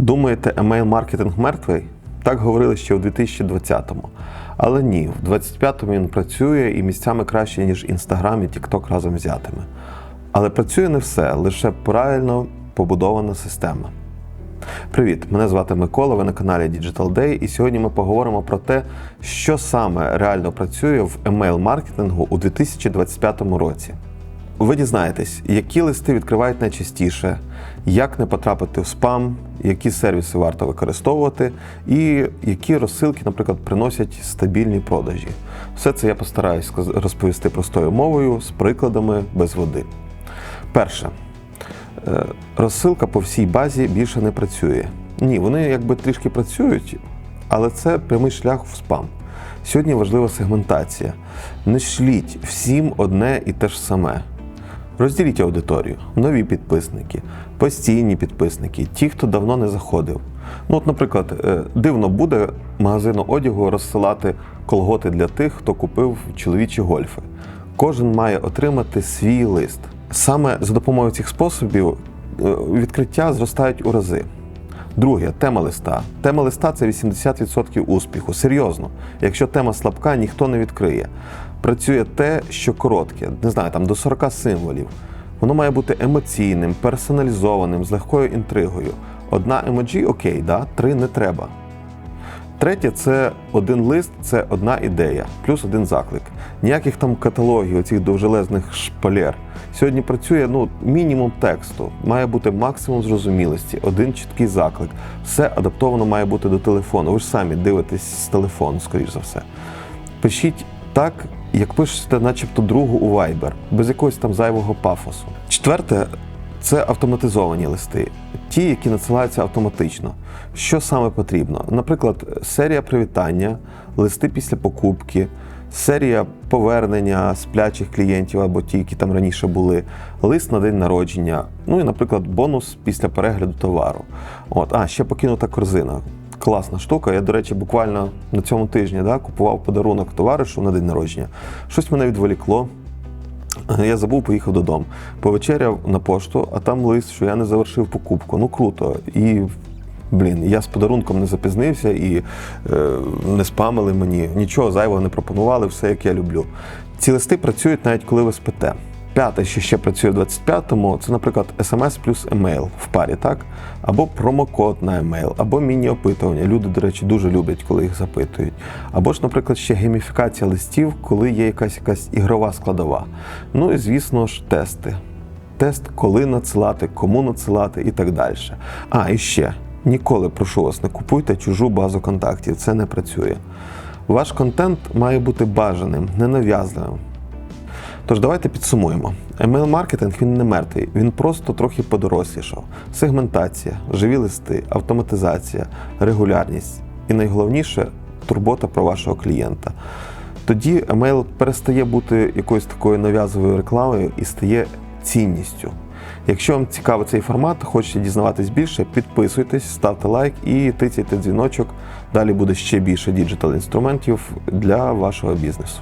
Думаєте, емейл-маркетинг мертвий? Так говорили ще у 2020-му. Але ні, в 25-му він працює і місцями краще, ніж Інстаграм і TikTok разом взятими. Але працює не все, лише правильно побудована система. Привіт, мене звати Микола. Ви на каналі Digital Day, і сьогодні ми поговоримо про те, що саме реально працює в емейл-маркетингу у 2025 році. Ви дізнаєтесь, які листи відкривають найчастіше, як не потрапити в спам, які сервіси варто використовувати, і які розсилки, наприклад, приносять стабільні продажі. Все це я постараюсь розповісти простою мовою з прикладами без води. Перше. Е, Розсилка по всій базі більше не працює. Ні, вони якби трішки працюють, але це прямий шлях в спам. Сьогодні важлива сегментація. Не шліть всім одне і те ж саме. Розділіть аудиторію, нові підписники, постійні підписники, ті, хто давно не заходив. Ну, от, наприклад, е, дивно буде магазину одягу розсилати колготи для тих, хто купив чоловічі гольфи. Кожен має отримати свій лист. Саме за допомогою цих способів е, відкриття зростають у рази. Друге, тема листа. Тема листа це 80% успіху. Серйозно. Якщо тема слабка, ніхто не відкриє. Працює те, що коротке, не знаю, там до 40 символів. Воно має бути емоційним, персоналізованим, з легкою інтригою. Одна емоджі окей, да? три не треба. Третє це один лист, це одна ідея, плюс один заклик. Ніяких там каталогів, оцих довжелезних шпалер. Сьогодні працює ну, мінімум тексту, має бути максимум зрозумілості, один чіткий заклик. Все адаптовано має бути до телефону. Ви ж самі дивитесь з телефону, скоріш за все. Пишіть так, як пишете, начебто другу у Viber, без якогось там зайвого пафосу. Четверте це автоматизовані листи, ті, які надсилаються автоматично. Що саме потрібно? Наприклад, серія привітання, листи після покупки, серія повернення сплячих клієнтів або ті, які там раніше були, лист на день народження, ну і, наприклад, бонус після перегляду товару. От, а ще покинута корзина. Класна штука. Я, до речі, буквально на цьому тижні да, купував подарунок товаришу на день народження. Щось мене відволікло. Я забув, поїхав додому. Повечеряв на пошту, а там лист, що я не завершив покупку. Ну круто. І блін, я з подарунком не запізнився і е, не спамили мені, нічого зайвого не пропонували, все як я люблю. Ці листи працюють навіть коли ви спите. П'яте, що ще працює в 25-му, це, наприклад, SMS плюс емейл в парі, так? Або промокод на емейл, або міні-опитування. Люди, до речі, дуже люблять, коли їх запитують. Або ж, наприклад, ще гейміфікація листів, коли є якась якась ігрова складова. Ну і звісно ж, тести. Тест, коли надсилати, кому надсилати і так далі. А, і ще ніколи прошу вас, не купуйте чужу базу контактів. Це не працює. Ваш контент має бути бажаним, ненав'язливим. Тож давайте підсумуємо. Емейл-маркетинг він не мертвий, він просто трохи подорослішав. Сегментація, живі листи, автоматизація, регулярність і найголовніше турбота про вашого клієнта. Тоді емейл перестає бути якоюсь такою нав'язовою рекламою і стає цінністю. Якщо вам цікавий цей формат, хочете дізнаватись більше, підписуйтесь, ставте лайк і тицяйте дзвіночок. Далі буде ще більше діджитал інструментів для вашого бізнесу.